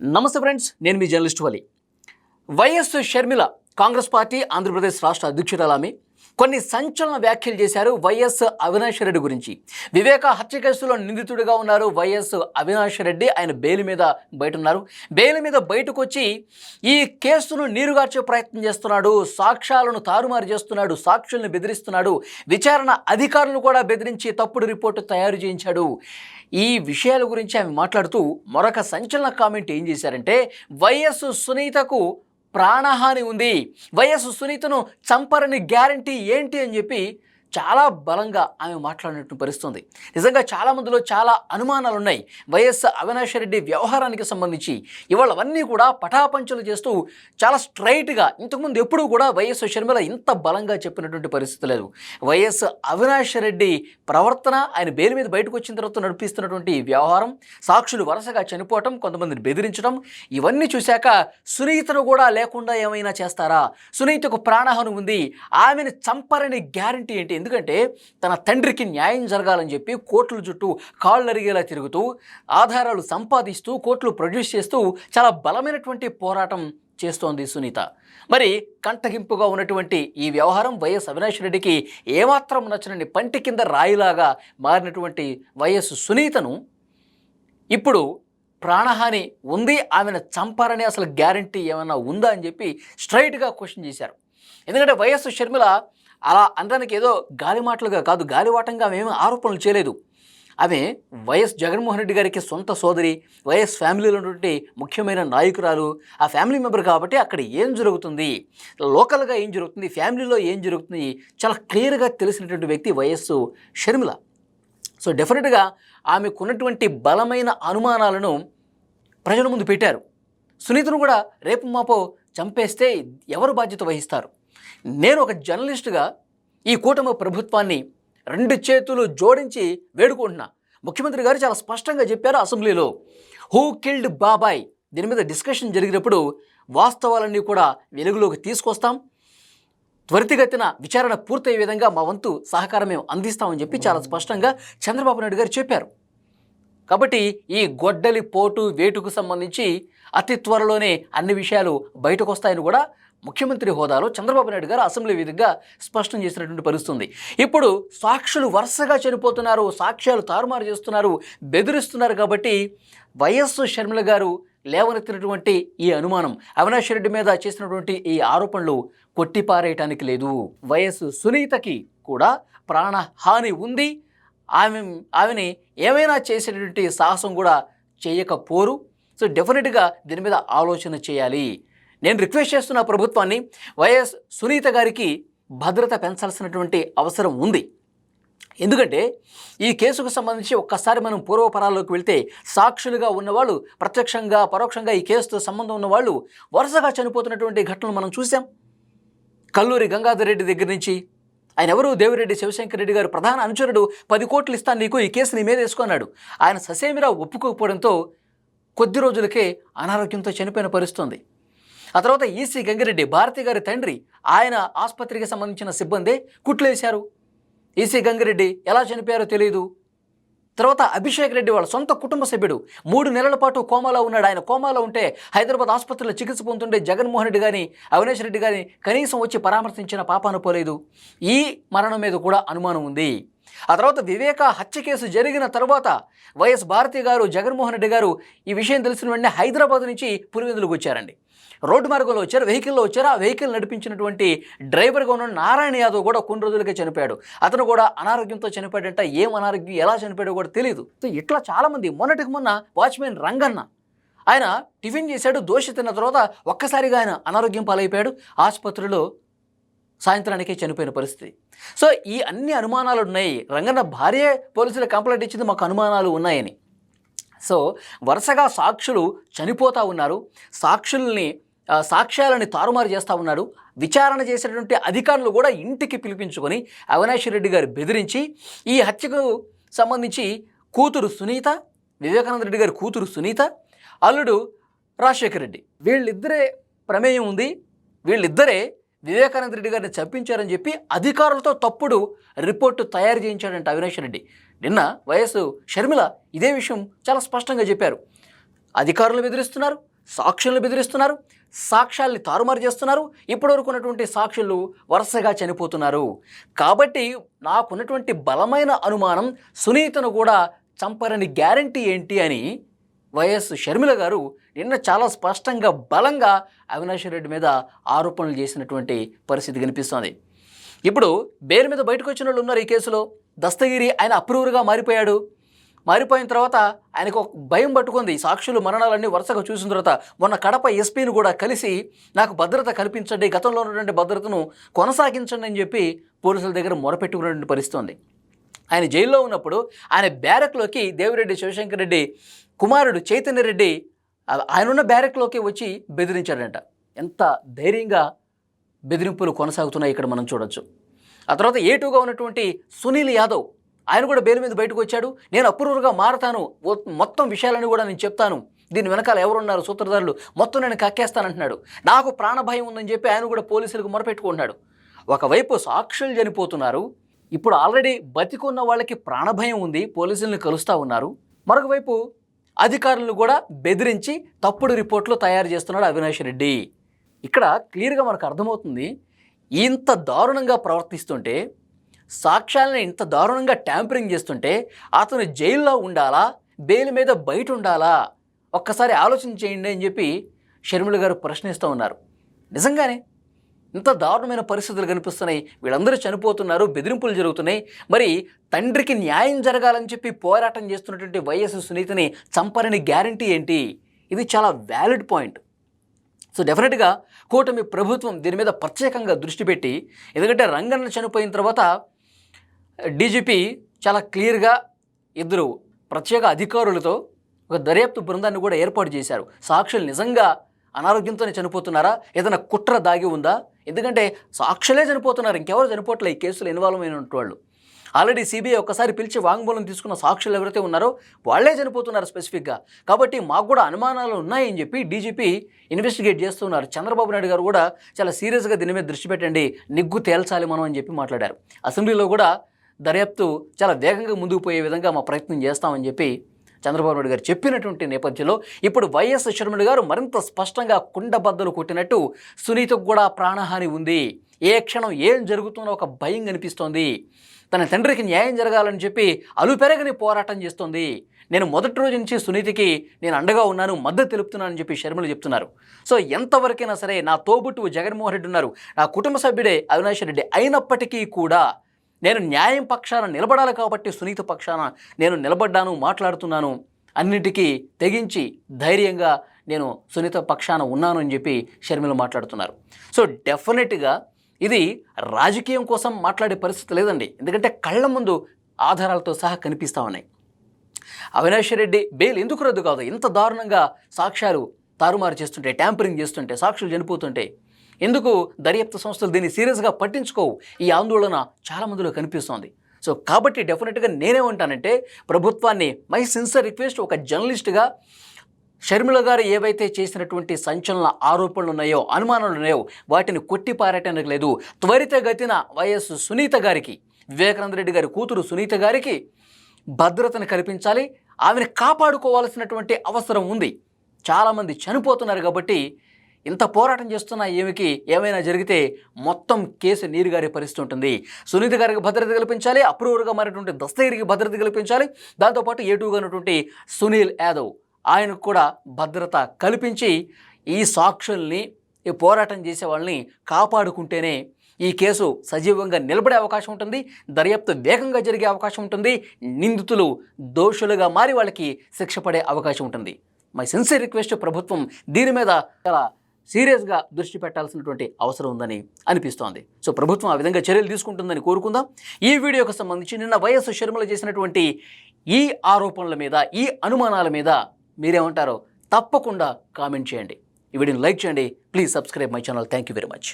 నమస్తే ఫ్రెండ్స్ నేను మీ journalist Vali. YS Sharmila Congress party Andhra Pradesh రాష్ట్ర అధ్యక్షురాలామి కొన్ని సంచలన వ్యాఖ్యలు చేశారు వైఎస్ అవినాష్ రెడ్డి గురించి. వివేక హత్య కేసులో నిందితుడిగా ఉన్నారు వైఎస్ అవినాష్ రెడ్డి. ఆయన బెయిల్ మీద బయట ఉన్నారు బెయిల్ మీద బయటకు వచ్చి ఈ కేసును నీరుగార్చే ప్రయత్నం చేస్తున్నాడు సాక్ష్యాలను తారుమారు చేస్తున్నాడు సాక్షులను బెదిరిస్తున్నాడు విచారణ అధికారులను కూడా బెదిరించి తప్పుడు రిపోర్టు తయారు చేయించాడు. ఈ విషయాల గురించి ఆమె మాట్లాడుతూ మరొక సంచలన కామెంట్ ఏం చేశారంటే వైఎస్ సునీతకు ప్రాణహాని ఉంది. వైఎస్ సునీతను చంపరని గ్యారంటీ ఏంటి అని చెప్పి చాలా బలంగా ఆమె మాట్లాడినట్టు పరిస్తుంది నిజంగా చాలా మందిలో చాలా అనుమానాలు ఉన్నాయి వైఎస్ అవినాష్ రెడ్డి వ్యవహారానికి సంబంధించి ఇవాళ అవన్నీ కూడా పటాపంచలు చేస్తూ చాలా స్ట్రైట్గా ఇంతకుముందు ఎప్పుడూ కూడా వైఎస్ షర్మిల ఇంత బలంగా చెప్పినటువంటి పరిస్థితి లేదు. వైఎస్ అవినాష్ రెడ్డి ప్రవర్తన ఆయన బెయిల్ మీద బయటకు వచ్చిన తర్వాత నడిపిస్తున్నటువంటి వ్యవహారం సాక్షులు వరుసగా చనిపోవటం కొంతమందిని బెదిరించడం ఇవన్నీ చూశాక సునీతను కూడా లేకుండా ఏమైనా చేస్తారా? సునీతకు ప్రాణహాని ఉంది. ఆమెను చంపరని గ్యారంటీ ఏంటి? ఎందుకంటే తన తండ్రికి న్యాయం జరగాలని చెప్పి కోర్టుల చుట్టూ కాళ్ళు అరిగేలా తిరుగుతూ ఆధారాలు సంపాదిస్తూ కోట్లు ప్రొడ్యూస్ చేస్తూ చాలా బలమైనటువంటి పోరాటం చేస్తోంది సునీత. మరి కంటగింపుగా ఉన్నటువంటి ఈ వ్యవహారం వైఎస్ అవినాష్ రెడ్డికి ఏమాత్రం నచ్చనని పంటి కింద రాయిలాగా మారినటువంటి వైఎస్ సునీతను ఇప్పుడు ప్రాణహాని ఉంది ఆమెను చంపారని అసలు గ్యారంటీ ఏమైనా ఉందా అని చెప్పి స్ట్రైట్గా క్వశ్చన్ చేశారు. ఎందుకంటే వైఎస్ షర్మిల అలా అనడానికి ఏదో గాలి మాటలుగా కాదు గాలివాటంగా మేము ఆరోపణలు చేయలేదు. ఆమె వైఎస్ జగన్మోహన్ రెడ్డి గారికి సొంత సోదరి వైఎస్ ఫ్యామిలీలో ఉన్నటువంటి ముఖ్యమైన నాయకురాలు ఆ ఫ్యామిలీ మెంబర్ కాబట్టి అక్కడ ఏం జరుగుతుంది లోకల్గా ఏం జరుగుతుంది ఫ్యామిలీలో ఏం జరుగుతుంది చాలా క్లియర్గా తెలిసినటువంటి వ్యక్తి వైఎస్ షర్మిల. సో డెఫినెట్గా ఆమెకున్నటువంటి బలమైన అనుమానాలను ప్రజల ముందు పెట్టారు. సునీతను కూడా రేపు మాపో చంపేస్తే ఎవరు బాధ్యత వహిస్తారు? నేను ఒక జర్నలిస్టుగా ఈ కూటమి ప్రభుత్వాన్ని రెండు చేతులు జోడించి వేడుకుంటున్నా. ముఖ్యమంత్రి గారు చాలా స్పష్టంగా చెప్పారు అసెంబ్లీలో. హూ కిల్డ్ బాబాయ్ దీని మీద డిస్కషన్ జరిగినప్పుడు వాస్తవాలన్నీ కూడా వెలుగులోకి తీసుకొస్తాం. త్వరితగతిన విచారణ పూర్తయ్యే విధంగా మా వంతు సహకారం మేము అందిస్తామని చెప్పి చాలా స్పష్టంగా చంద్రబాబు నాయుడు గారు చెప్పారు. కాబట్టి ఈ గొడ్డలి పోటు వేటుకు సంబంధించి అతి త్వరలోనే అన్ని విషయాలు బయటకు వస్తాయని కూడా ముఖ్యమంత్రి హోదాలో చంద్రబాబు నాయుడు గారు అసెంబ్లీ వేదికగా స్పష్టం చేసినటువంటి పరిస్థితుంది. ఇప్పుడు సాక్షులు వరుసగా చనిపోతున్నారు సాక్ష్యాలు తారుమారు చేస్తున్నారు బెదిరిస్తున్నారు కాబట్టి వైఎస్ షర్మిల గారు లేవనెత్తినటువంటి ఈ అనుమానం అవినాష్ రెడ్డి మీద చేసినటువంటి ఈ ఆరోపణలు కొట్టిపారేయటానికి లేదు. వైఎస్ సునీతకి కూడా ప్రాణహాని ఉంది. ఆమె ఆమెని ఏమైనా చేసేటటువంటి సాహసం కూడా చేయకపోరు. సో డెఫినెట్గా దీని మీద ఆలోచన చేయాలి. నేను రిక్వెస్ట్ చేస్తున్న ప్రభుత్వాన్ని వైఎస్ సునీత గారికి భద్రత పెంచాల్సినటువంటి అవసరం ఉంది. ఎందుకంటే ఈ కేసుకు సంబంధించి ఒక్కసారి మనం పూర్వపరాల్లోకి వెళ్తే సాక్షులుగా ఉన్నవాళ్ళు ప్రత్యక్షంగా పరోక్షంగా ఈ కేసుతో సంబంధం ఉన్నవాళ్ళు వరుసగా చనిపోతున్నటువంటి ఘటనలు మనం చూసాం కల్లూరి గంగాధర్ రెడ్డి దగ్గర నుంచి ఆయన ఎవరు దేవిరెడ్డి శివశంకర్ రెడ్డి గారు ప్రధాన అనుచరుడు పది కోట్లు ఇస్తాను నీకు ఈ కేసు నీ మీద వేసుకున్నాడు. ఆయన ససేమిరా ఒప్పుకోకపోవడంతో కొద్ది రోజులకే అనారోగ్యంతో చనిపోయిన పరిస్థితుంది ఆ తర్వాత ఈసీ గంగిరెడ్డి భారతి గారి తండ్రి ఆయన ఆసుపత్రికి సంబంధించిన సిబ్బందే కుట్లేశారు. ఈసీ గంగిరెడ్డి ఎలా చనిపోయారో తెలియదు తర్వాత అభిషేక్ రెడ్డి వాళ్ళ సొంత కుటుంబ సభ్యుడు మూడు నెలల పాటు కోమాలో ఉన్నాడు. ఆయన కోమాలో ఉంటే హైదరాబాద్ ఆసుపత్రిలో చికిత్స పొందుతుంటే జగన్మోహన్ రెడ్డి కానీ అవినేష్ రెడ్డి కానీ కనీసం వచ్చి పరామర్శించిన పాపాను పోలేదు ఈ మరణం మీద కూడా అనుమానం ఉంది. ఆ తర్వాత వివేక హత్య కేసు జరిగిన తర్వాత వైఎస్ భారతి గారు జగన్మోహన్ రెడ్డి గారు ఈ విషయం తెలిసిన వెంటనే హైదరాబాద్ నుంచి పులివెందులకు వచ్చారండి. రోడ్డు మార్గంలో వచ్చారు వెహికల్లో వచ్చారు. ఆ వెహికల్ నడిపించినటువంటి డ్రైవర్గా ఉన్న నారాయణ యాదవ్ కూడా కొన్ని రోజులకే చనిపోయాడు. అతను కూడా అనారోగ్యంతో చనిపోయాడంట. ఏం అనారోగ్యం ఎలా చనిపోయాడో కూడా తెలియదు సో ఇట్లా చాలామంది మొన్నటికి మొన్న వాచ్మెన్ రంగన్న ఆయన టిఫిన్ చేశాడు దోశ తిన్న తర్వాత ఒక్కసారిగా ఆయన అనారోగ్యం పాలైపోయాడు. ఆసుపత్రిలో సాయంత్రానికే చనిపోయిన పరిస్థితి. సో ఈ అన్ని అనుమానాలు ఉన్నాయి. రంగన్న భార్య పోలీసులు కంప్లైంట్ ఇచ్చింది మాకు అనుమానాలు ఉన్నాయని. సో వరుసగా సాక్షులు చనిపోతూ ఉన్నారు. సాక్షుల్ని సాక్ష్యాలని తారుమారు చేస్తూ ఉన్నాడు. విచారణ చేసేటువంటి అధికారులు కూడా ఇంటికి పిలిపించుకొని అవినాష్ రెడ్డి గారు బెదిరించి ఈ హత్యకు సంబంధించి కూతురు సునీత వివేకానంద రెడ్డి గారి కూతురు సునీత అల్లుడు రాజశేఖర్ రెడ్డి. వీళ్ళిద్దరే ప్రమేయం ఉంది. వీళ్ళిద్దరే వివేకానంద రెడ్డి గారిని చంపించారని చెప్పి అధికారులతో తప్పుడు రిపోర్టు తయారు చేయించాడంట అవినాష్ రెడ్డి. నిన్న వైఎస్ షర్మిల ఇదే విషయం చాలా స్పష్టంగా చెప్పారు. అధికారులు బెదిరిస్తున్నారు. సాక్షులను బెదిరిస్తున్నారు సాక్ష్యాల్ని తారుమారు చేస్తున్నారు ఇప్పటివరకు ఉన్నటువంటి సాక్షులు వరుసగా చనిపోతున్నారు. కాబట్టి నాకున్నటువంటి బలమైన అనుమానం సునీతను కూడా చంపరని గ్యారంటీ ఏంటి అని వైఎస్ షర్మిల గారు నిన్న చాలా స్పష్టంగా బలంగా అవినాష్ రెడ్డి మీద ఆరోపణలు చేసినటువంటి పరిస్థితి కనిపిస్తోంది. ఇప్పుడు బేరు మీద బయటకు వచ్చిన వాళ్ళు ఉన్నారు ఈ కేసులో. దస్తగిరి ఆయన అప్రూవర్గా మారిపోయాడు. మారిపోయిన తర్వాత ఆయనకు ఒక భయం పట్టుకుంది. సాక్షులు మరణాలన్నీ వరుసగా చూసిన తర్వాత మొన్న కడప ఎస్పీని కూడా కలిసి నాకు భద్రత కల్పించండి గతంలో ఉన్నటువంటి భద్రతను కొనసాగించండి అని చెప్పి పోలీసుల దగ్గర మొరపెట్టుకున్నటువంటి పరిస్థితుంది. ఆయన జైల్లో ఉన్నప్పుడు ఆయన బ్యారక్లోకి దేవిరెడ్డి శివశంకర్ రెడ్డి కుమారుడు చైతన్య రెడ్డి ఆయన ఉన్న బ్యారక్లోకి వచ్చి బెదిరించాడంట. ఎంత ధైర్యంగా బెదిరింపులు కొనసాగుతున్నాయి ఇక్కడ మనం చూడొచ్చు. ఆ తర్వాత ఏటుగా ఉన్నటువంటి సునీల్ యాదవ్ ఆయన కూడా బెయిల్ మీద బయటకు వచ్చాడు. నేను అప్రూవర్గా మారతాను. మొత్తం విషయాలని కూడా నేను చెప్తాను. దీని వెనకాల ఎవరున్నారు సూత్రధారులు? మొత్తం నేను కక్కేస్తానంటున్నాడు. నాకు ప్రాణభయం ఉందని చెప్పి ఆయన కూడా పోలీసులకు మొరపెట్టుకుంటున్నాడు. ఒకవైపు సాక్షులు చనిపోతున్నారు. ఇప్పుడు ఆల్రెడీ బతికున్న వాళ్ళకి ప్రాణభయం ఉంది. పోలీసుల్ని కలుస్తూ ఉన్నారు. మరొకవైపు అధికారులను కూడా బెదిరించి తప్పుడు రిపోర్ట్లు తయారు చేస్తున్నాడు అవినాష్ రెడ్డి. ఇక్కడ క్లియర్గా మనకు అర్థమవుతుంది. ఇంత దారుణంగా ప్రవర్తిస్తుంటే సాక్ష్యాలను ఇంత దారుణంగా ట్యాంపరింగ్ చేస్తుంటే అతను జైల్లో ఉండాలా? బెయిల్ మీద బయట ఉండాలా? ఒక్కసారి ఆలోచన చేయండి అని చెప్పి షర్మిల గారు ప్రశ్నిస్తూ ఉన్నారు. నిజంగానే? ఇంత దారుణమైన పరిస్థితులు కనిపిస్తున్నాయి. వీళ్ళందరూ చనిపోతున్నారు బెదిరింపులు జరుగుతున్నాయి. మరి తండ్రికి న్యాయం జరగాలని చెప్పి పోరాటం చేస్తున్నటువంటి వైఎస్ సునీతిని చంపరని గ్యారంటీ ఏంటి? ఇది చాలా వ్యాలిడ్ పాయింట్. సో డెఫినెట్గా కూటమి ప్రభుత్వం దీని మీద ప్రత్యేకంగా దృష్టి పెట్టి ఎందుకంటే రంగన్న చనిపోయిన తర్వాత డీజీపీ చాలా క్లియర్గా ఇద్దరు ప్రత్యేక అధికారులతో ఒక దర్యాప్తు బృందాన్ని కూడా ఏర్పాటు చేశారు. సాక్షులు నిజంగా అనారోగ్యంతోనే చనిపోతున్నారా? ఏదైనా కుట్ర దాగి ఉందా? ఎందుకంటే సాక్షులే చనిపోతున్నారు. ఇంకెవరు చనిపోవట్లే ఈ కేసులో ఇన్వాల్వ్ అయిన వాళ్ళు. ఆల్రెడీ సిబిఐ ఒకసారి పిలిచి వాంగ్మూలం తీసుకున్న సాక్షులు ఎవరైతే ఉన్నారో వాళ్ళే చనిపోతున్నారు స్పెసిఫిక్గా. కాబట్టి మాకు కూడా అనుమానాలు ఉన్నాయని చెప్పి డీజీపీ ఇన్వెస్టిగేట్ చేస్తున్నారు. చంద్రబాబు నాయుడు గారు కూడా చాలా సీరియస్గా దీని మీద దృష్టి పెట్టండి. నిగ్గు తేల్చాలి మనం అని చెప్పి మాట్లాడారు. అసెంబ్లీలో కూడా దర్యాప్తు చాలా వేగంగా ముందుకు పోయే విధంగా మా ప్రయత్నం చేస్తామని చెప్పి చంద్రబాబు నాయుడు గారు చెప్పినటువంటి నేపథ్యంలో ఇప్పుడు వైఎస్ షర్మిల గారు మరింత స్పష్టంగా కుండబద్దలు కొట్టినట్టు సునీతకు కూడా ప్రాణహాని ఉంది. ఏ క్షణం ఏం జరుగుతుందో ఒక భయం కనిపిస్తోంది. తన తండ్రికి న్యాయం జరగాలని చెప్పి అలుపెరగని పోరాటం చేస్తోంది. నేను మొదటి రోజు నుంచి సునీతికి నేను అండగా ఉన్నాను మద్దతు తెలుపుతున్నానని చెప్పి శర్మలు చెప్తున్నారు. సో ఎంతవరకైనా సరే నా తోబుట్టు జగన్మోహన్ రెడ్డి ఉన్నారు. నా కుటుంబ సభ్యుడే అవినాష్ రెడ్డి అయినప్పటికీ కూడా నేను న్యాయం పక్షాన నిలబడాలి కాబట్టి సునీత పక్షాన నేను నిలబడ్డాను మాట్లాడుతున్నాను అన్నిటికీ తెగించి ధైర్యంగా నేను సునీత పక్షాన ఉన్నాను అని చెప్పి షర్మిల మాట్లాడుతున్నారు. సో డెఫినెట్గా ఇది రాజకీయం కోసం మాట్లాడే పరిస్థితి లేదండి. ఎందుకంటే కళ్ళ ముందు ఆధారాలతో సహా కనిపిస్తూ ఉన్నాయి. అవినాష్ రెడ్డి బెయిల్ ఎందుకు రద్దు కాదు? ఇంత దారుణంగా సాక్ష్యాలు తారుమారు చేస్తుంటే ట్యాంపరింగ్ చేస్తుంటే సాక్షులు చనిపోతుంటే ఎందుకు దర్యాప్తు సంస్థలు దీన్ని సీరియస్గా పట్టించుకోవు? ఈ ఆందోళన చాలా మందిలో కనిపిస్తోంది. సో కాబట్టి డెఫినెట్గా నేనేమంటానంటే ప్రభుత్వాన్ని మై సిన్సర్ రిక్వెస్ట్ ఒక జర్నలిస్ట్గా షర్మిల గారు ఏవైతే చేసినటువంటి సంచలన ఆరోపణలు ఉన్నాయో అనుమానాలు ఉన్నాయో వాటిని కొట్టిపారటానికి లేదు. త్వరితగతిన వైఎస్ సునీత గారికి వివేకానంద రెడ్డి గారి కూతురు సునీత గారికి భద్రతను కల్పించాలి. ఆమెను కాపాడుకోవాల్సినటువంటి అవసరం ఉంది. చాలామంది చనిపోతున్నారు కాబట్టి ఇంత పోరాటం చేస్తున్న ఏమికి ఏమైనా జరిగితే మొత్తం కేసు నీరుగారే పరిస్థితి ఉంటుంది. సునీత గారికి భద్రత కల్పించాలి అప్రూవర్గా మారినటువంటి దస్తగిరికి భద్రత కల్పించాలి. దాంతోపాటు ఏటుగా ఉన్నటువంటి సునీల్ యాదవ్ ఆయనకు కూడా భద్రత కల్పించి ఈ సాక్షుల్ని ఈ పోరాటం చేసే వాళ్ళని కాపాడుకుంటేనే ఈ కేసు సజీవంగా నిలబడే అవకాశం ఉంటుంది. దర్యాప్తు వేగంగా జరిగే అవకాశం ఉంటుంది. నిందితులు దోషులుగా మారి వాళ్ళకి శిక్ష పడే అవకాశం ఉంటుంది. మై సిన్సియర్ రిక్వెస్ట్ ప్రభుత్వం దీని మీద చాలా సీరియస్గా దృష్టి పెట్టాల్సినటువంటి అవసరం ఉందని అనిపిస్తోంది. సో ప్రభుత్వం ఆ విధంగా చర్యలు తీసుకుంటుందని కోరుకుందాం. ఈ వీడియోకు సంబంధించి నిన్న వైఎస్ శర్మలు చేసినటువంటి ఈ ఆరోపణల మీద ఈ అనుమానాల మీద మీరేమంటారో తప్పకుండా కామెంట్ చేయండి. ఈ వీడియోని లైక్ చేయండి. Please subscribe my channel. Thank you very much.